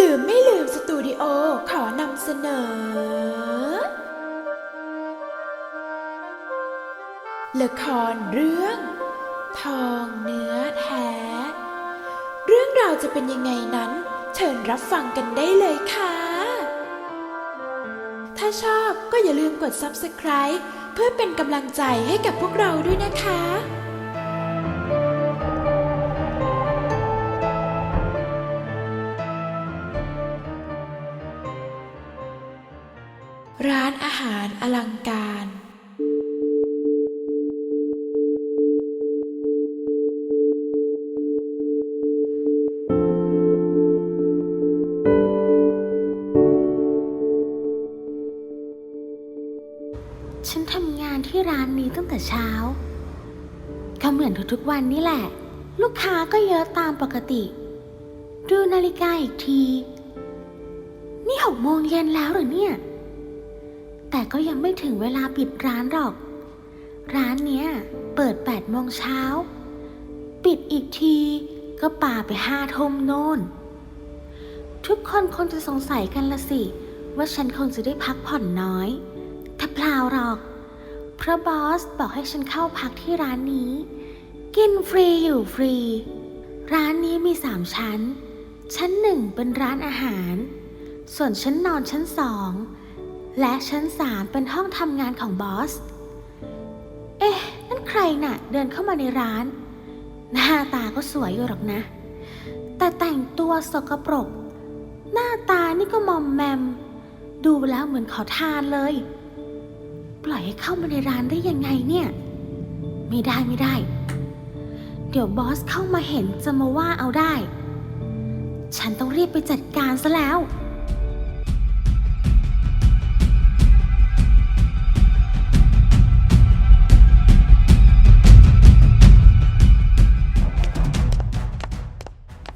ลืมไม่ลืมสตูดิโอขอนำเสนอ ละครเรื่อง ทองเนื้อแท้ เรื่องราวจะเป็นยังไงนั้น เชิญรับฟังกันได้เลยค่ะ ถ้าชอบก็อย่าลืมกด Subscribe เพื่อเป็นกำลังใจให้กับพวกเราด้วยนะคะร้านอาหารอลังการ แต่เช้าก็เหมือนทุกๆวันนี่แหละ ลูกค้าก็เยอะตามปกติ ดูนาฬิกาอีกที นี่หกโมงเย็นแล้วหรือเนี่ย แต่ก็ยังไม่ถึงเวลาปิดร้านหรอก ร้านเนี้ยเปิดแปดโมงเช้า ปิดอีกทีก็ป่าไปห้าทมโน่น ทุกคนคงจะสงสัยกันละสิ ว่าฉันคงจะได้พักผ่อนน้อยแต่เปล่าหรอก เพราะบอสบอกให้ฉันเข้าพักที่ร้านนี้ กินฟรีอยู่ฟรี ร้านนี้มีสามชั้น ชั้นหนึ่งเป็นร้านอาหาร ส่วนชั้นนอนชั้นสอง และชั้นสามเป็นห้องทำงานของบอส เอ๊ะ นั่นใครน่ะ เดินเข้ามาในร้าน หน้าตาก็สวยอยู่หรอกนะ แต่แต่งตัวสกปรก หน้าตานี่ก็มอมแมม ดูแล้วเหมือนขอทานเลย ปล่อยให้เข้ามาในร้านได้ยังไงเนี่ย ไม่ได้ไม่ได้ เดี๋ยวบอสเข้ามาเห็นจะมาว่าเอาได้ ฉันต้องรีบไปจัดการซะแล้ว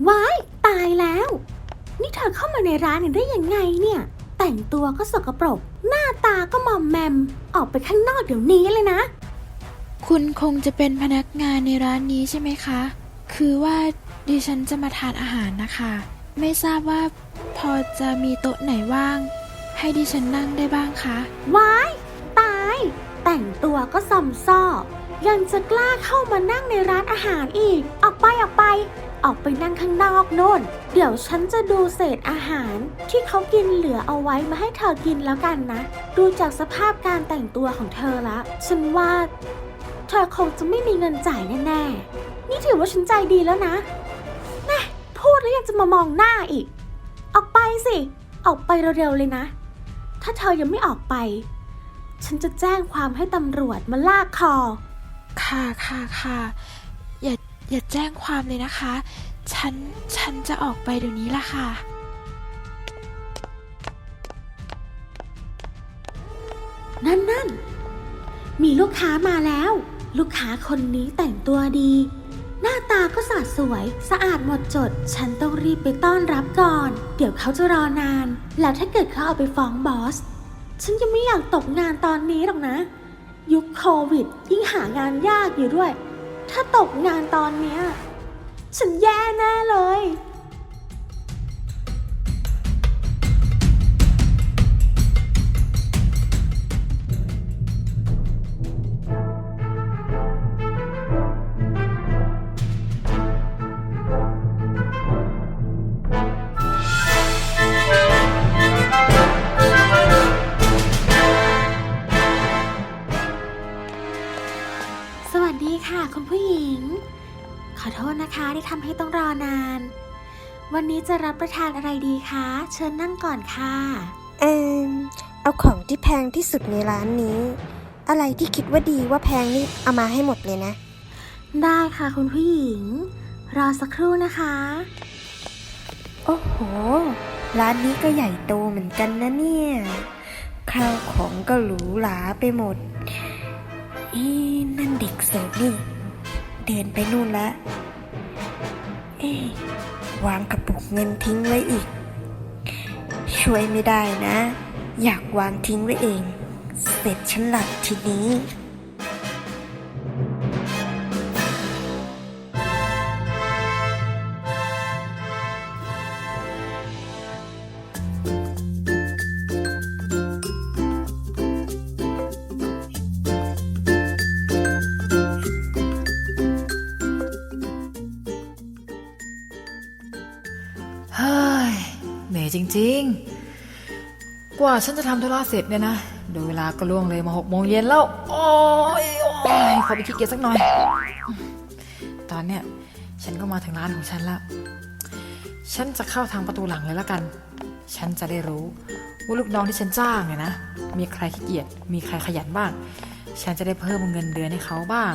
ว้ายตายแล้ว นี่เธอเข้ามาในร้านได้ยังไงเนี่ย แต่งตัวก็สกปรกาตาก็มอมแมม ออกไปข้างนอกเดี๋ยวนี้เลยนะ คุณคงจะเป็นพนักงานในร้านนี้ใช่ไหมคะ คือว่าดิฉันจะมาทานอาหารนะคะ ไม่ทราบว่าพอจะมีโต๊ะไหนว่าง ให้ดิฉันนั่งได้บ้างคะว้าย ตาย แต่งตัวก็ซอมซ่อ ยังจะกล้าเข้ามานั่งในร้านอาหารอีก ออกไปออกไป ออกไปนั่งข้างนอกโน่น เดี๋ยวฉันจะดูเศษอาหารที่เขากินเหลือเอาไว้มาให้เธอกินแล้วกันนะ ดูจากสภาพการแต่งตัวของเธอละ ฉันว่า เธอคงจะไม่มีเงินจ่ายแน่ๆ นี่ถือว่าฉันใจดีแล้วนะแน่พูดแล้วยังจะมามองหน้าอีก ออกไปสิ ออกไปเร็วๆเลยนะ ถ้าเธอยังไม่ออกไป ฉันจะแจ้งความให้ตำรวจมาลากคอ ค่ะค่ะค่ะอย่าอย่าแจ้งความเลยนะคะ ฉัน ฉันจะออกไปเดี๋ยวนี้ละค่ะ นั่นนั่นมีลูกค้ามาแล้ว ลูกค้าคนนี้แต่งตัวดี หน้าตาก็สะสวย สะอาดหมดจด ฉันต้องรีบไปต้อนรับก่อน เดี๋ยวเขาจะรอนาน แล้วถ้าเกิดเขาเอาไปฟ้องบอส ฉันจะไม่อยากตกงานตอนนี้หรอกนะ ยุคโควิด ยิ่งหางานยากอยู่ด้วย ถ้าตกงานตอนเนี้ย ฉันแย่แน่เลย อโทษนะคะที่ทำให้ต้องรอนาน วันนี้จะรับประทานอะไรดีคะ เชิญนั่งก่อนค่ะ เอมเอาของที่แพงที่สุดในร้านนี้ อะไรที่คิดว่าดีว่าแพงนี่เอามาให้หมดเลยนะ ได้ค่ะคุณผู้หญิง รอสักครู่นะคะ โอ้โห ร้านนี้ก็ใหญ่โตเหมือนกันนะเนี่ย ข้าวของก็หรูหราไปหมด อีนั่นเด็กเสิร์ฟนี่ เดินไปนู่นละเอ๊วางกระปุกเงินทิ้งไว้อีก ช่วยไม่ได้นะ อยากวางทิ้งไว้เอง เสร็จฉันหลับทีนี้ ว่าฉันจะทำธุระเสร็จเนี่ยนะโดยเวลาก็ล่วงเลยมาหกโมงเย็นแล้ว โอ้ยโอ้ยขอไปขี้เกียจสักหน่อย ตอนเนี้ยฉันก็มาถึงร้านของฉันแล้ว ฉันจะเข้าทางประตูหลังเลยละกัน ฉันจะได้รู้ว่าลูกน้องที่ฉันจ้างเนี่ยนะ มีใครขี้เกียจ มีใครขยันบ้าง ฉันจะได้เพิ่มเงินเดือนให้เขาบ้าง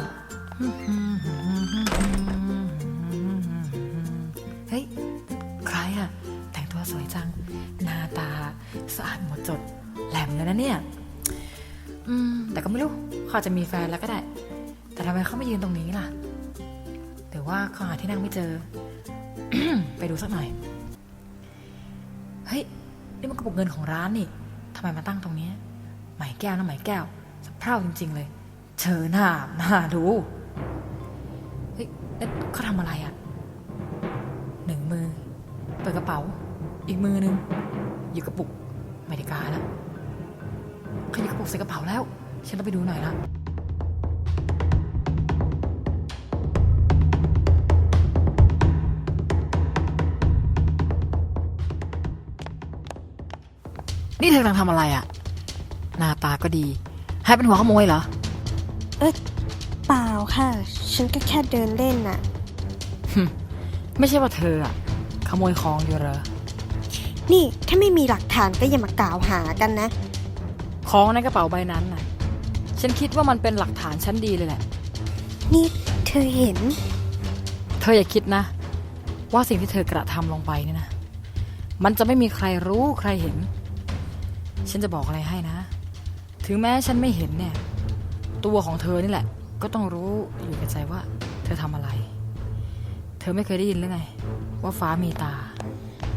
เฮ้ย ใครอะแต่งตัวสวยจัง ดแหลมเลยนะเนี่ย อืม แต่ก็ไม่รู้เขาอาจะมีแฟนแล้วก็ได้ แต่ทำไมเขาไม่ยืนตรงนี้ล่ะหรือว่าเขาหาที่นั่งไม่เจอ ไปดูสักหน่อย เฮ้ย นี่มันกระปุกเงินของร้านนี่ทำไมมาตั้งตรงนี้หมแก้วนะหมแก้วสะเพร่าจริง ๆ เลย เชิญหน้าหน้าดูเฮ้ยเขาทำอะไรอะ่ะหนึ่งมือ เปิดกระเป๋า อีกมือหนึ่งหยิบกระปุก ไม่ได้การแล้วเขาหยิบกระปุกใส่กระเป๋าแล้ว ฉันต้องไปดูหน่อยละนี่เธอกำลังทำอะไรอะ่ะหน้าตาก็ดี ให้เป็นหัวขโมยเหรอเปล่าค่ะ ฉันก็แค่เดินเล่นน่ะ ไม่ใช่ว่าเธออะขโมยของอยู่เหรอ นี่ถ้าไม่มีหลักฐานก็อย่ามากล่าวหากันนะ ของในกระเป๋าใบนั้นน่ะ ฉันคิดว่ามันเป็นหลักฐานชั้นดีเลยแหละ นี่เธอเห็น เธออย่าคิดนะ ว่าสิ่งที่เธอกระทำลงไปเนี่ยนะ มันจะไม่มีใครรู้ใครเห็น ฉันจะบอกอะไรให้นะ ถึงแม้ฉันไม่เห็นเนี่ย ตัวของเธอนี่แหละ ก็ต้องรู้อยู่ในใจว่า เธอทำอะไร เธอไม่เคยได้ยินหรือไง ว่าฟ้ามีตา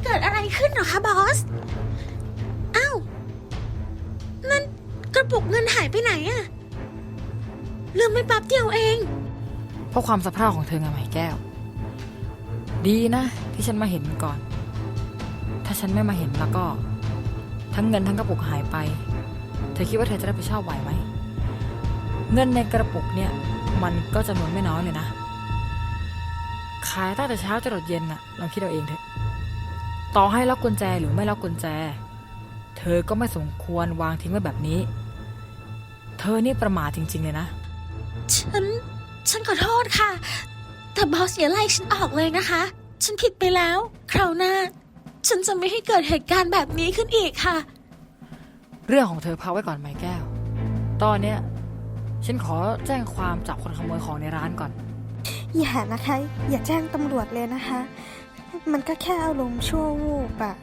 เกิดอะไรขึ้นหรอคะบอส อ้าวนั่นกระปุกเงินหายไปไหนอะลืมไปแป๊บเดียวเอง เพราะความสะเพร่าของเธอไงไหมแก้ว ดีนะ ที่ฉันมาเห็นก่อน ถ้าฉันไม่มาเห็นแล้วก็ ทั้งเงินทั้งกระปุกหายไป เธอคิดว่าเธอจะรับผิดชอบไหวไหม เงินในกระปุกเนี่ย มันก็จำนวนไม่น้อยเลยนะ ขายตั้งแต่เช้าจรดเย็นน่ะลองคิดเอาเองเถอะ ต่อให้ล็อกกุญแจหรือไม่ล็อกกุญแจ เธอก็ไม่สมควรวางทิ้งไว้แบบนี้ เธอนี่ประมาทจริง ๆ เลยนะ ฉัน ฉันขอโทษค่ะ แต่บอสอย่าไล่ฉันออกเลยนะคะ ฉันผิดไปแล้ว คราวหน้า ฉันจะไม่ให้เกิดเหตุการณ์แบบนี้ขึ้นอีกค่ะ เรื่องของเธอพักไว้ก่อนไหมแก้ว ตอนเนี้ยฉันขอแจ้งความจับคนขโมยของในร้านก่อน อย่านะคะ อย่าแจ้งตำรวจเลยนะคะ มันก็แค่อารมณ์ชั่ววูบอะ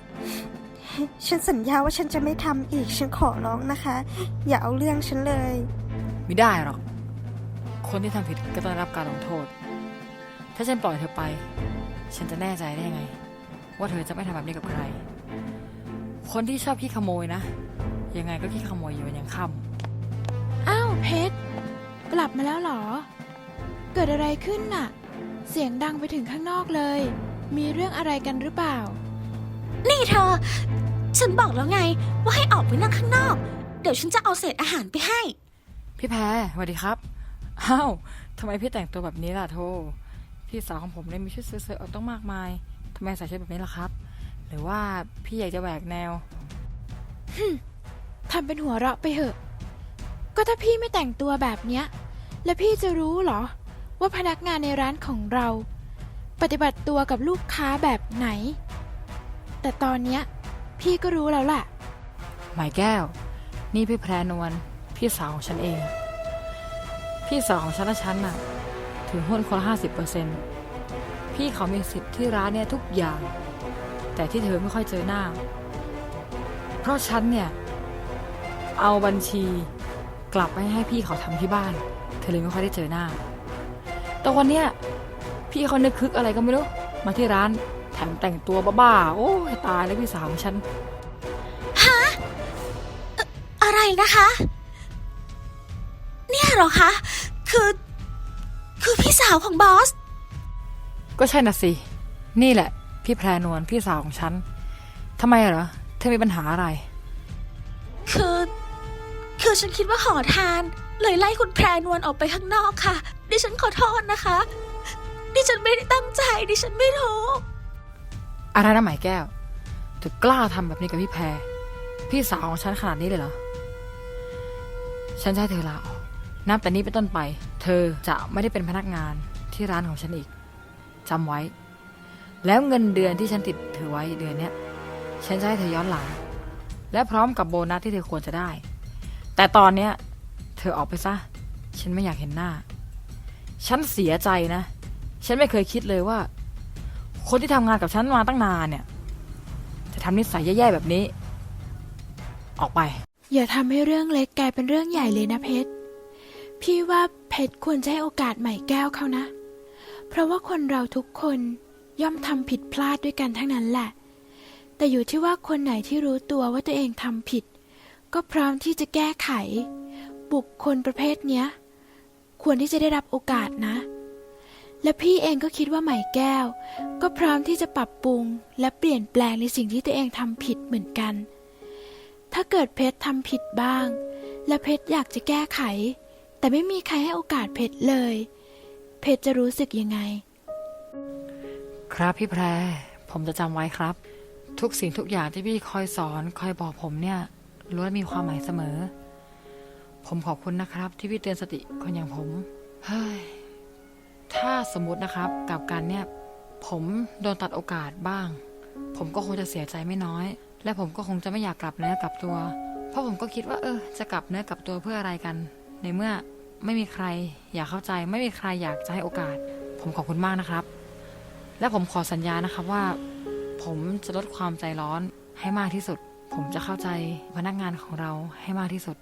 ฉันสัญญาว่าฉันจะไม่ทำอีก ฉันขอร้องนะคะ อย่าเอาเรื่องฉันเลย ไม่ได้หรอก คนที่ทำผิดก็ต้องได้รับการลงโทษ ถ้าฉันปล่อยเธอไป ฉันจะแน่ใจได้ยังไง ว่าเธอจะไม่ทำแบบนี้กับใคร คนที่ชอบขี้ขโมยนะ ยังไงก็ขี้ขโมยอยู่วันยังค่ำอ้าวเพชรกลับมาแล้วเหรอ เกิดอะไรขึ้นน่ะ เสียงดังไปถึงข้างนอกเลย มีเรื่องอะไรกันหรือเปล่า นี่เธอ ฉันบอกแล้วไง ว่าให้ออกไปนั่งข้างนอก เดี๋ยวฉันจะเอาเศษอาหารไปให้ พี่แพรสวัสดีครับอ้าวทำไมพี่แต่งตัวแบบนี้ล่ะโทพี่สาวของผมเนี่ยมีชุดเสื้อๆออกต้องมากมายทำไมใส่ชุดแบบนี้ล่ะครับ หรือว่าพี่อยากจะแหวกแนวทำเป็นหัวเราะไปเหอะ ก็ถ้าพี่ไม่แต่งตัวแบบเนี้ย แล้วพี่จะรู้เหรอ ว่าพนักงานในร้านของเรา ปฏิบัติตัวกับลูกค้าแบบไหน แต่ตอนเนี้ยพี่ก็รู้แล้วล่ะ หมายแก้ว นี่พี่แพรนวลพี่สาวของฉันเอง พี่สาวของฉันและฉันน่ะถือหุ้นคนละห้าสิบเปอร์เซ็นต์พี่เขามีสิทธิ์ที่ร้านเนี่ยทุกอย่าง แต่ที่เธอไม่ค่อยเจอหน้า เพราะฉันเนี่ย เอาบัญชีกลับไปให้พี่เขาทำที่บ้าน เธอเลยไม่ค่อยได้เจอหน้า แต่วันเนี้ย พี่เขานึกคึกอะไรก็ไม่รู้ มาที่ร้านแถมแต่งตัวบ้าๆ โอ้ยตายแล้วพี่สาวของฉันอะไรนะคะ เนี่ยเหรอคะ คือ คือพี่สาวของบอส ก็ใช่น่ะสิ นี่แหละ พี่แพรนวลพี่สาวของฉันทำไมเหรอ เธอมีปัญหาอะไร คือ คือฉันคิดว่าขอทาน เลยไล่คุณแพรนวลออกไปข้างนอกค่ะ ดิฉันขอโทษนะคะ ดิฉันไม่ได้ตั้งใจ ดิฉันไม่รู้อะไรนะหมายแก้วถึงกล้าทำแบบนี้กับพี่แพร พี่สาวของฉันขนาดนี้เลยเหรอ ฉันจะให้เธอลาออกนับแต่นี้เป็นต้นไป เธอจะไม่ได้เป็นพนักงานที่ร้านของฉันอีกจำไว้ แล้วเงินเดือนที่ฉันติดเธอไว้เดือนเนี้ย ฉันจะให้เธอย้อนหลัง และพร้อมกับโบนัสที่เธอควรจะได้ แต่ตอนเนี้ย เธอออกไปซะ ฉันไม่อยากเห็นหน้า ฉันเสียใจนะ ฉันไม่เคยคิดเลยว่า คนที่ทำงานกับฉันมาตั้งนานเนี่ย จะทำนิสัยแย่ๆแบบนี้ ออกไป อย่าทำให้เรื่องเล็กกลายเป็นเรื่องใหญ่เลยนะเพชร พี่ว่าเพชรควรจะให้โอกาสใหม่แก้วเขานะ เพราะว่าคนเราทุกคนย่อมทำผิดพลาดด้วยกันทั้งนั้นแหละ แต่อยู่ที่ว่าคนไหนที่รู้ตัวว่าตัวเองทำผิด ก็พร้อมที่จะแก้ไข บุคคลประเภทเนี้ย ควรที่จะได้รับโอกาสนะ และพี่เองก็คิดว่าใหม่แก้ว ก็พร้อมที่จะปรับปรุง และเปลี่ยนแปลงในสิ่งที่ตัวเองทำผิดเหมือนกัน ถ้าเกิดเพชรทำผิดบ้าง และเพชรอยากจะแก้ไข แต่ไม่มีใครให้โอกาสเพชรเลย เพชรจะรู้สึกยังไง ครับพี่แพร ผมจะจำไว้ครับ ทุกสิ่งทุกอย่างที่พี่คอยสอนคอยบอกผมเนี่ยล้วนมีความหมายเสมอ ผมขอบคุณนะครับ ที่พี่เตือนสติคนอย่างผม เฮ้ย ถ้าสมมตินะครับกับการเนี่ยผมโดนตัดโอกาสบ้าง ผมก็คงจะเสียใจไม่น้อย และผมก็คงจะไม่อยากกลับเนื้อกลับตัว เพราะผมก็คิดว่า เออ จะกลับเนื้อกลับตัวเพื่ออะไรกัน ในเมื่อไม่มีใครอยากเข้าใจ ไม่มีใครอยากจะให้โอกาส ผมขอบคุณมากนะครับ และผมขอสัญญานะครับว่า ผมจะลดความใจร้อนให้มากที่สุด ผมจะเข้าใจพนักงานของเราให้มากที่สุด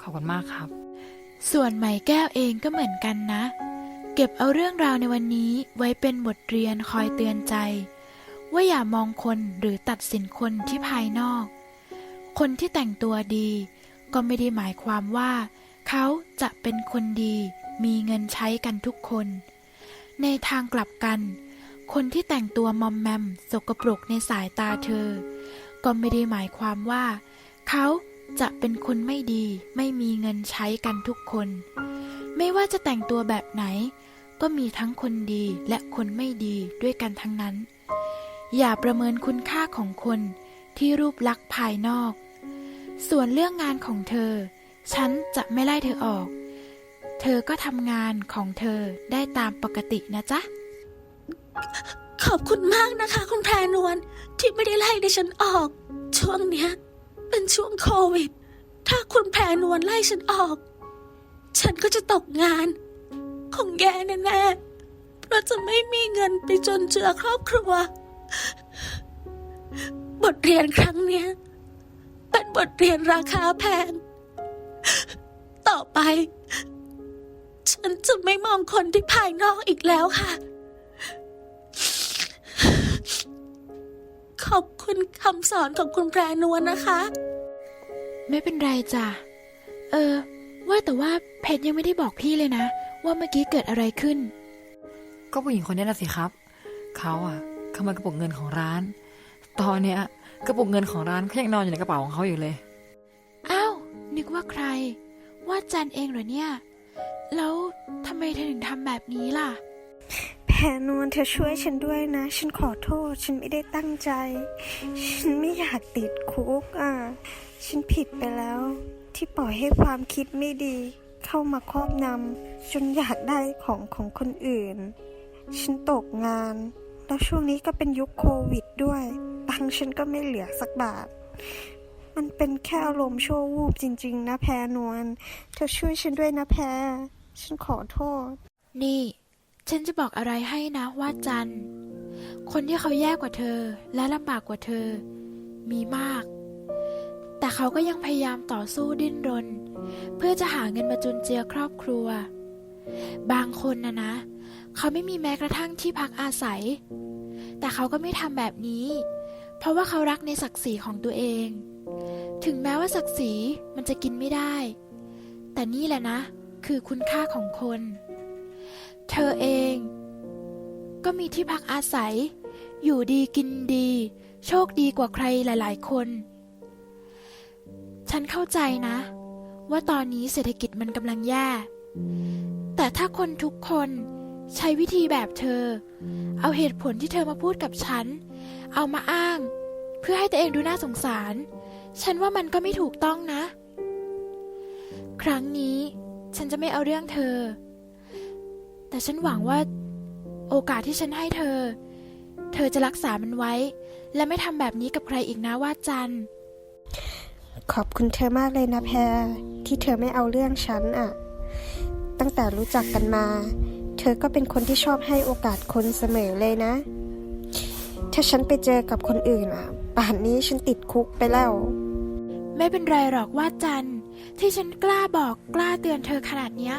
ขอบคุณมากครับ ส่วนใหม่แก้วเองก็เหมือนกันนะ เก็บเอาเรื่องราวในวันนี้ไว้เป็นบทเรียนคอยเตือนใจ ว่าอย่ามองคนหรือตัดสินคนที่ภายนอก คนที่แต่งตัวดี ก็ไม่ได้หมายความว่า เขาจะเป็นคนดีมีเงินใช้กันทุกคน ในทางกลับกัน คนที่แต่งตัวมอมแมมสกปรกในสายตาเธอ ก็ไม่ได้หมายความว่า เขาจะเป็นคนไม่ดีไม่มีเงินใช้กันทุกคน ไม่ว่าจะแต่งตัวแบบไหน ก็มีทั้งคนดีและคนไม่ดีด้วยกันทั้งนั้น อย่าประเมินคุณค่าของคนที่รูปลักษณ์ภายนอก ส่วนเรื่องงานของเธอ ฉันจะไม่ไล่เธอออก เธอก็ทำงานของเธอได้ตามปกตินะจ๊ะ ขอบคุณมากนะคะ คุณแพรนวลที่ไม่ได้ไล่ดิฉันออก ช่วงเนี้ย เป็นช่วงโควิด ถ้าคุณแพรนวลไล่ฉันออก ฉันก็จะตกงาน ของแกแน่ๆ เพราะจะไม่มีเงินไปจนเจือครอบครัว บทเรียนครั้งเนี้ย เป็นบทเรียนราคาแพง ต่อไป ฉันจะไม่มองคนที่ภายนอกอีกแล้วค่ะ ขอบคุณคำสอนของคุณแพรนวลนะคะ ไม่เป็นไรจ้ะ เออ ว่าแต่ว่าเพชรยังไม่ได้บอกพี่เลยนะ ว่าเมื่อกี้เกิดอะไรขึ้น ก็ผู้หญิงคนนี้นะสิครับ เขาอะขโมยกระปุกเงินของร้าน ตอนเนี้ยกระปุกเงินของร้านเขายังนอนอยู่ในกระเป๋าของเขาอยู่เลยอ้าวนึกว่าใคร ว่าจันเองเหรอเนี่ย แล้วทำไมเธอถึงทำแบบนี้ล่ะแพรนวลเธอช่วยฉันด้วยนะ ฉันขอโทษ ฉันไม่ได้ตั้งใจ ฉันไม่อยากติดคุกอะ ฉันผิดไปแล้ว ที่ปล่อยให้ความคิดไม่ดี เข้ามาครอบนำจนอยากได้ของของคนอื่น ฉันตกงาน แล้วช่วงนี้ก็เป็นยุคโควิดด้วยตังฉันก็ไม่เหลือสักบาท มันเป็นแค่อารมณ์ชั่ววูบจริง ๆ นะแพรนวลเธอช่วยฉันด้วยนะแพร ฉันขอโทษ นี่ ฉันจะบอกอะไรให้นะว่าจัน คนที่เขาแย่กว่าเธอและลำบากกว่าเธอ มีมาก แต่เขาก็ยังพยายามต่อสู้ดิ้นรน เพื่อจะหาเงินมาจุนเจือครอบครัว บางคนนะนะ เขาไม่มีแม้กระทั่งที่พักอาศัย แต่เขาก็ไม่ทำแบบนี้ เพราะว่าเขารักในศักดิ์ศรีของตัวเอง ถึงแม้ว่าศักดิ์ศรีมันจะกินไม่ได้ แต่นี่แหละนะ คือคุณค่าของคน เธอเอง ก็มีที่พักอาศัย อยู่ดีกินดี โชคดีกว่าใครหลาย ๆ คน ฉันเข้าใจนะ ว่าตอนนี้เศรษฐกิจมันกำลังแย่ แต่ถ้าคนทุกคนใช้วิธีแบบเธอ เอาเหตุผลที่เธอมาพูดกับฉัน เอามาอ้าง เพื่อให้ตัวเองดูน่าสงสาร ฉันว่ามันก็ไม่ถูกต้องนะ ครั้งนี้ฉันจะไม่เอาเรื่องเธอ แต่ฉันหวังว่าโอกาสที่ฉันให้เธอ เธอจะรักษามันไว้ และไม่ทำแบบนี้กับใครอีกนะว่าจันทร์ ขอบคุณเธอมากเลยนะแพร ที่เธอไม่เอาเรื่องฉันอะตั้งแต่รู้จักกันมา เธอก็เป็นคนที่ชอบให้โอกาสคนเสมอเลยนะ ถ้าฉันไปเจอกับคนอื่นอะป่านนี้ฉันติดคุกไปแล้ว ไม่เป็นไรหรอกว่าจันที่ฉันกล้าบอกกล้าเตือนเธอขนาดเนี้ย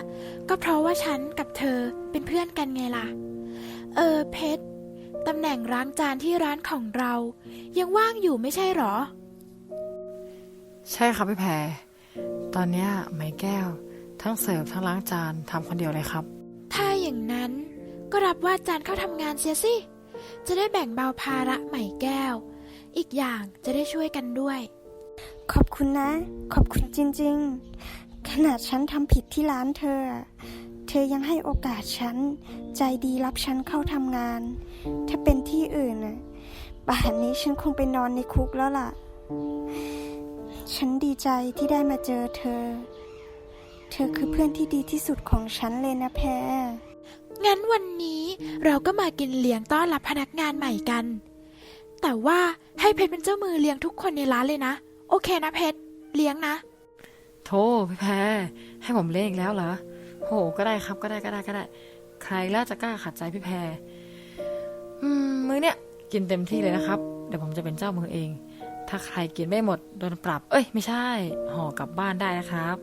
ก็เพราะว่าฉันกับเธอเป็นเพื่อนกันไงล่ะ เออเพชรตำแหน่งล้างจานที่ร้านของเรา ยังว่างอยู่ไม่ใช่หรอ ใช่ครับพี่แพรตอนเนี้ยไม้แก้ว ทั้งเสิร์ฟทั้งล้างจานทำคนเดียวเลยครับ ถ้าอย่างนั้นก็รับว่าจันทร์เข้าทำงานเสียสิ จะได้แบ่งเบาภาระใหม่แก้ว อีกอย่างจะได้ช่วยกันด้วย ขอบคุณนะ ขอบคุณจริงๆ ขนาดฉันทำผิดที่ร้านเธอ เธอยังให้โอกาสฉัน ใจดีรับฉันเข้าทำงาน ถ้าเป็นที่อื่นน่ะป่านนี้ฉันคงไปนอนในคุกแล้วล่ะ ฉันดีใจที่ได้มาเจอเธอ เธอคือเพื่อนที่ดีที่สุดของฉันเลยนะแพรงั้นวันนี้เราก็มากินเลี้ยงต้อนรับพนักงานใหม่กัน แต่ว่าให้เพชรเป็นเจ้ามือเลี้ยงทุกคนในร้านเลยนะ โอเคนะเพชรเลี้ยงนะ โธ่พี่แพรให้ผมเล่นอีกแล้วเหรอ โห ก็ได้ครับก็ได้ก็ได้ก็ได้ ใครแล้วจะกล้าขัดใจพี่แพรอืม มื้อเนี้ยกินเต็มที่เลยนะครับ เดี๋ยวผมจะเป็นเจ้ามือเอง ถ้าใครกินไม่หมดโดนปรับ เอ้ย ไม่ใช่ ห่อกลับบ้านได้นะครับ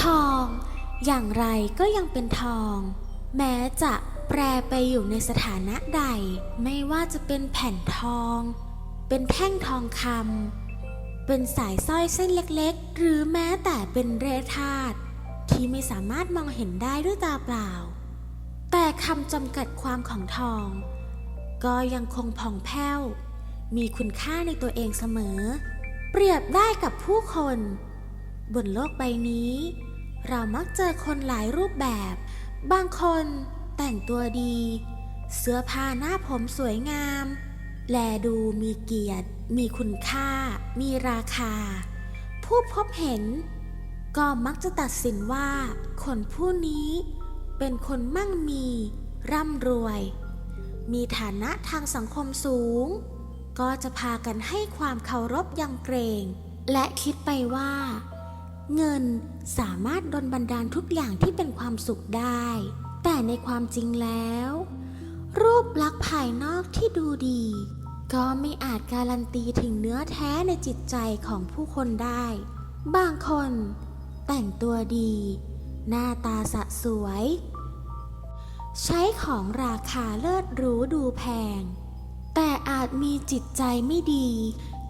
ทองอย่างไรก็ยังเป็นทอง แม้จะแปรไปอยู่ในสถานะใด ไม่ว่าจะเป็นแผ่นทอง เป็นแท่งทองคำเป็นสายสร้อยเส้นเล็กๆ หรือแม้แต่เป็นเรธาตุที่ไม่สามารถมองเห็นได้ด้วยตาเปล่า แต่คำจำกัดความของทอง ก็ยังคงผ่องแผ้ว มีคุณค่าในตัวเองเสมอ เปรียบได้กับผู้คน บนโลกใบนี้ เรามักเจอคนหลายรูปแบบ บางคนแต่งตัวดี เสื้อผ้าหน้าผมสวยงาม แลดูมีเกียรติ มีคุณค่า มีราคา ผู้พบเห็น ก็มักจะตัดสินว่า คนผู้นี้ เป็นคนมั่งมี ร่ำรวย มีฐานะทางสังคมสูง ก็จะพากันให้ความเคารพยำเกรง และคิดไปว่า เงินสามารถดลบันดาลทุกอย่างที่เป็นความสุขได้ แต่ในความจริงแล้วรูปลักษณ์ภายนอกที่ดูดี ก็ไม่อาจการันตีถึงเนื้อแท้ในจิตใจของผู้คนได้ บางคน แต่งตัวดี หน้าตาสะสวย ใช้ของราคาเลิศหรูดูแพง แต่อาจมีจิตใจไม่ดี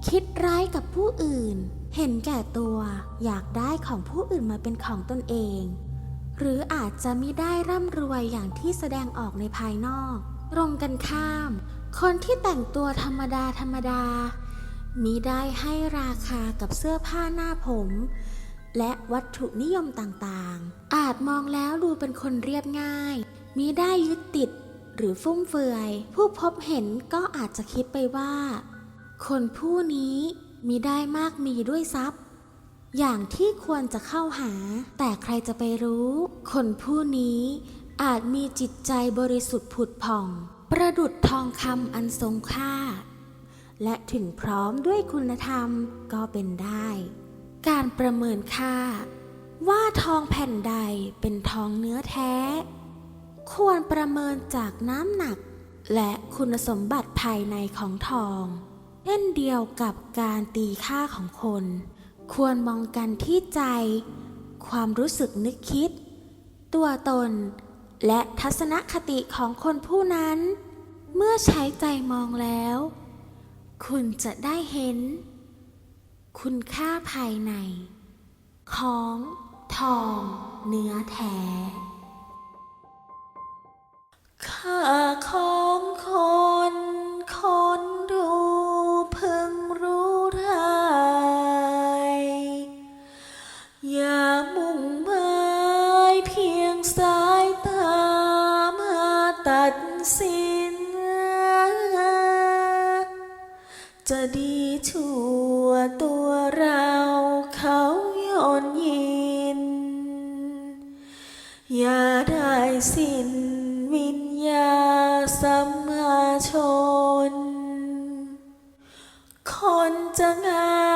คิดร้ายกับผู้อื่น เห็นแก่ตัวอยากได้ของผู้อื่นมาเป็นของตนเอง หรืออาจจะไมิได้ร่ำรวยอย่างที่แสดงออกในภายนอก ตรงกันข้าม คนที่แต่งตัวธรรมดาธรรมดามิได้ให้ราคากับเสื้อผ้าหน้าผม และวัตถุนิยมต่างๆ อาจมองแล้วดูเป็นคนเรียบง่ายมิได้ยึดติดหรือฟุ่มเฟือย ผู้พบเห็นก็อาจจะคิดไปว่า คนผู้นี้มีได้มากมีด้วยทรัพย์ อย่างที่ควรจะเข้าหา แต่ใครจะไปรู้ คนผู้นี้อาจมีจิตใจบริสุทธิ์ผุดผ่อง ประดุดทองคำอันทรงค่า และถึงพร้อมด้วยคุณธรรมก็เป็นได้ การประเมินค่า ว่าทองแผ่นใดเป็นทองเนื้อแท้ ควรประเมินจากน้ำหนัก และคุณสมบัติภายในของทองเช่นเดียวกับการตีค่าของคน ควรมองกันที่ใจ ความรู้สึกนึกคิด ตัวตน และทัศนคติของคนผู้นั้น เมื่อใช้ใจมองแล้ว คุณจะได้เห็น คุณค่าภายใน ของทองเนื้อแท้ค่าของคน อย่าได้สิ้นวิญญาสัมมาชน คนจะงา